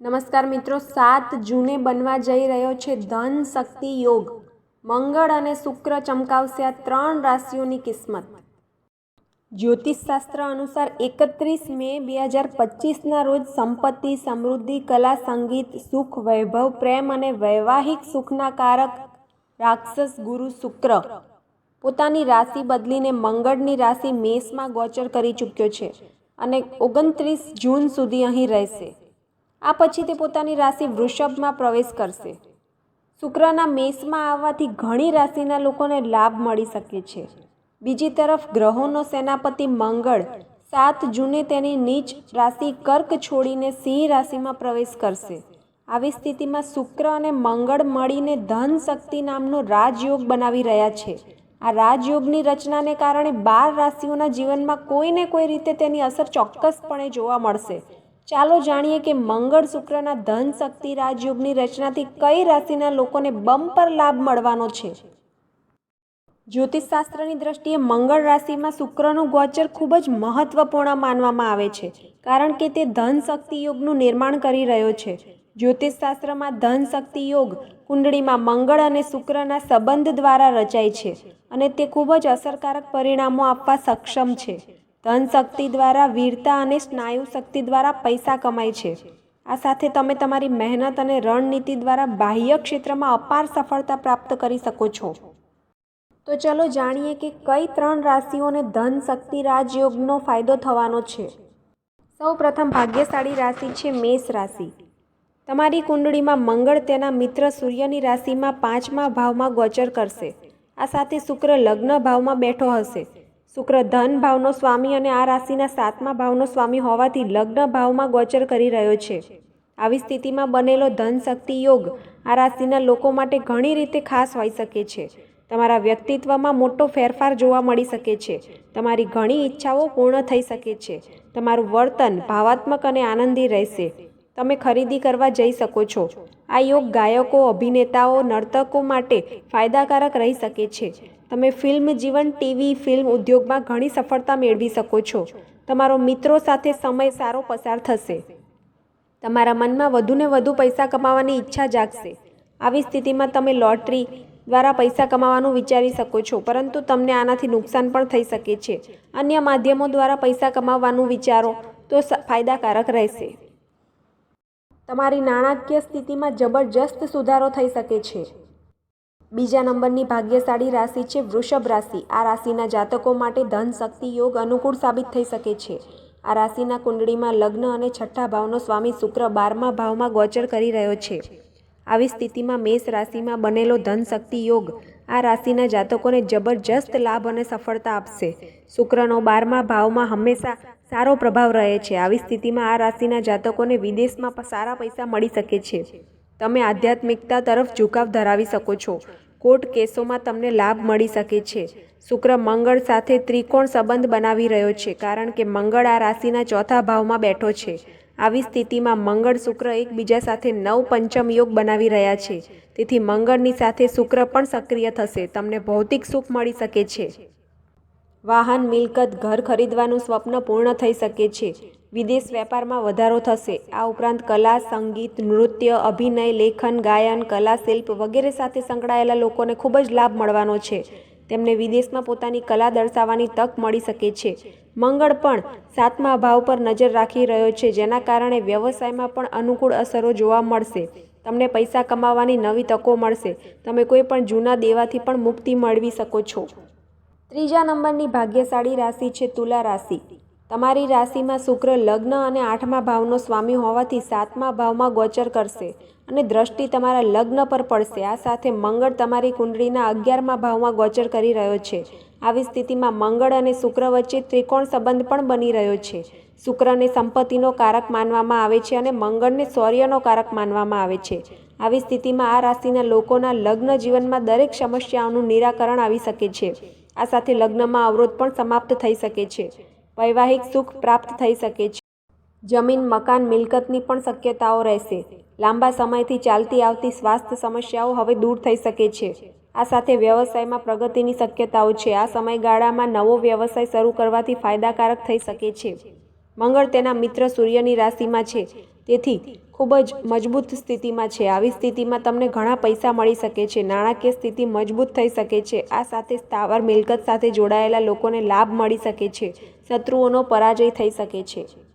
નમસ્કાર મિત્રો, સાત જૂને બનવા જઈ રહ્યો છે ધન શક્તિ યોગ. મંગળ અને શુક્ર ચમકાવશે આ ત્રણ રાશિઓની કિસ્મત. જ્યોતિષશાસ્ત્ર અનુસાર એકત્રીસ મે બે હજાર પચીસના રોજ સંપત્તિ, સમૃદ્ધિ, કલા, સંગીત, સુખ, વૈભવ, પ્રેમ અને વૈવાહિક સુખના કારક રાક્ષસ ગુરુ શુક્ર પોતાની રાશિ બદલીને મંગળની રાશિ મેષમાં ગોચર કરી ચૂક્યો છે અને ઓગણત્રીસ જૂન સુધી અહીં રહેશે. આ પછી તે પોતાની રાશિ વૃષભમાં પ્રવેશ કરશે. શુક્રના મેષમાં આવવાથી ઘણી રાશિના લોકોને લાભ મળી શકે છે. બીજી તરફ ગ્રહોનો સેનાપતિ મંગળ સાત જૂને તેની નીચ રાશિ કર્ક છોડીને સિંહ રાશિમાં પ્રવેશ કરશે. આવી સ્થિતિમાં શુક્ર અને મંગળ મળીને ધન શક્તિ નામનો રાજયોગ બનાવી રહ્યા છે. આ રાજયોગની રચનાને કારણે બાર રાશિઓના જીવનમાં કોઈને કોઈ રીતે તેની અસર ચોક્કસપણે જોવા મળશે. ચાલો જાણીએ કે મંગળ શુક્રના ધન શક્તિ રાજયોગની રચનાથી કઈ રાશિના લોકોને બમ્પર લાભ મળવાનો છે? જ્યોતિષશાસ્ત્રની દ્રષ્ટિએ મંગળ રાશિમાં શુક્રનું ગોચર ખૂબ જ મહત્વપૂર્ણ માનવામાં આવે છે, કારણ કે તે ધન શક્તિ યોગનું નિર્માણ કરી રહ્યો છે. જ્યોતિષશાસ્ત્રમાં ધન શક્તિ યોગ કુંડળીમાં મંગળ અને શુક્રના સંબંધ દ્વારા રચાય છે અને તે ખૂબ જ અસરકારક પરિણામો આપવા સક્ષમ છે. ધન શક્તિ દ્વારા, વીરતા અને સ્નાયુ શક્તિ દ્વારા પૈસા કમાય છે. આ સાથે તમે તમારી મહેનત અને રણનીતિ દ્વારા બાહ્ય ક્ષેત્રમાં અપાર સફળતા પ્રાપ્ત કરી શકો છો. તો ચલો જાણીએ કે કઈ ત્રણ રાશિઓને ધન શક્તિ રાજયોગનો ફાયદો થવાનો છે. સૌ પ્રથમ ભાગ્યશાળી રાશિ છે મેષ રાશિ. તમારી કુંડળીમાં મંગળ તેના મિત્ર સૂર્યની રાશિમાં પાંચમા ભાવમાં ગોચર કરશે. આ સાથે શુક્ર લગ્ન ભાવમાં બેઠો હશે. શુક્ર ધન ભાવનો સ્વામી અને આ રાશિના સાતમા ભાવનો સ્વામી હોવાથી લગ્ન ભાવમાં ગોચર કરી રહ્યો છે. આવી સ્થિતિમાં બનેલો ધન શક્તિ યોગ આ રાશિના લોકો માટે ઘણી રીતે ખાસ હોઈ શકે છે. તમારા વ્યક્તિત્વમાં મોટો ફેરફાર જોવા મળી શકે છે. તમારી ઘણી ઈચ્છાઓ પૂર્ણ થઈ શકે છે. તમારું વર્તન ભાવાત્મક અને આનંદી રહેશે. તમે ખરીદી કરવા જઈ શકો છો. આ યોગ ગાયકો, અભિનેતાઓ, નર્તકો માટે ફાયદાકારક રહી શકે છે. તમે ફિલ્મ જીવન ટીવી ફિલ્મ ઉદ્યોગમાં ઘણી સફળતા મેળવી શકો છો. તમારો મિત્રો સાથે સમય સારો પસાર થશે. તમારા મનમાં વધુને વધુ પૈસા કમાવાની ઈચ્છા જાગશે. આવી સ્થિતિમાં તમે લોટરી દ્વારા પૈસા કમાવાનું વિચારી શકો છો, પરંતુ તમને આનાથી નુકસાન પણ થઈ શકે છે. અન્ય માધ્યમો દ્વારા પૈસા કમાવવાનું વિચારો તો ફાયદાકારક રહેશે. તમારી નાણાકીય સ્થિતિમાં જબરજસ્ત સુધારો થઈ શકે છે. બીજા નંબરની ભાગ્યશાળી રાશિ છે વૃષભ રાશિ. આ રાશિના જાતકો માટે ધન શક્તિ યોગ અનુકૂળ સાબિત થઈ શકે છે. આ રાશિના કુંડળીમાં લગ્ન અને છઠ્ઠા ભાવનો સ્વામી શુક્ર બારમા ભાવમાં ગોચર કરી રહ્યો છે. આવી સ્થિતિમાં મેષ રાશિમાં બનેલો ધન શક્તિ યોગ આ રાશિના જાતકોને જબરજસ્ત લાભ અને સફળતા આપશે. શુક્રનો બારમા ભાવમાં હંમેશા સારો પ્રભાવ રહે છે. આવી સ્થિતિમાં આ રાશિના જાતકોને વિદેશમાં સારા પૈસા મળી શકે છે. તમે આધ્યાત્મિકતા તરફ ઝુકાવ ધરાવી શકો છો. કોર્ટ કેસોમાં તમને લાભ મળી શકે છે. શુક્ર મંગળ સાથે ત્રિકોણ સંબંધ બનાવી રહ્યો છે, કારણ કે મંગળ આ રાશિના ચોથા ભાવમાં બેઠો છે. આવી સ્થિતિમાં મંગળ શુક્ર એકબીજા સાથે નવ પંચમ યોગ બનાવી રહ્યા છે. તેથી મંગળની સાથે શુક્ર પણ સક્રિય થશે. તમને ભૌતિક સુખ મળી શકે છે. વાહન, મિલકત, ઘર ખરીદવાનું સ્વપ્ન પૂર્ણ થઈ શકે છે. વિદેશ વેપારમાં વધારો થશે. આ ઉપરાંત કલા, સંગીત, નૃત્ય, અભિનય, લેખન, ગાયન કલા શિલ્પ વગેરે સાથે સંકળાયેલા લોકોને ખૂબ જ લાભ મળવાનો છે. તેમને વિદેશમાં પોતાની કલા દર્શાવવાની તક મળી શકે છે. મંગળ પણ સાતમા ભાવ પર નજર રાખી રહ્યો છે, જેના કારણે વ્યવસાયમાં પણ અનુકૂળ અસરો જોવા મળશે. તમને પૈસા કમાવાની નવી તકો મળશે. તમે કોઈ પણ જૂના દેવાથી પણ મુક્તિ મેળવી શકો છો. ત્રીજા નંબરની ભાગ્યશાળી રાશિ છે તુલા રાશિ. તમારી રાશિમાં શુક્ર લગ્ન અને આઠમા ભાવનો સ્વામી હોવાથી સાતમા ભાવમાં ગોચર કરશે અને દ્રષ્ટિ તમારા લગ્ન પર પડશે. આ સાથે મંગળ તમારી કુંડળીના અગિયારમા ભાવમાં ગોચર કરી રહ્યો છે. આવી સ્થિતિમાં મંગળ અને શુક્ર વચ્ચે ત્રિકોણ સંબંધ પણ બની રહ્યો છે. શુક્રને સંપત્તિનો કારક માનવામાં આવે છે અને મંગળને શૌર્યનો કારક માનવામાં આવે છે. આવી સ્થિતિમાં આ રાશિના લોકોના લગ્ન જીવનમાં દરેક સમસ્યાઓનું નિરાકરણ આવી શકે છે. આ સાથે લગ્નમાં અવરોધ પણ સમાપ્ત થઈ શકે છે. વૈવાહિક સુખ પ્રાપ્ત થઈ શકે છે. જમીન, મકાન, મિલકતની પણ શક્યતાઓ રહેશે. લાંબા સમયથી ચાલતી આવતી સ્વાસ્થ્ય સમસ્યાઓ હવે દૂર થઈ શકે છે. આ સાથે વ્યવસાયમાં પ્રગતિની શક્યતાઓ છે. આ સમયગાળામાં નવો વ્યવસાય શરૂ કરવાથી ફાયદાકારક થઈ શકે છે. મંગળ તેના મિત્ર સૂર્યની રાશિમાં છે. તેથી ખૂબ જ મજબૂત સ્થિતિમાં છે. આવી સ્થિતિમાં તમને ઘણા પૈસા મળી શકે છે. નાણાકીય સ્થિતિ મજબૂત થઈ શકે છે. આ સાથે સ્થાવર મિલકત સાથે જોડાયેલા લોકોને લાભ મળી શકે છે. શત્રુઓનો પરાજય થઈ શકે છે.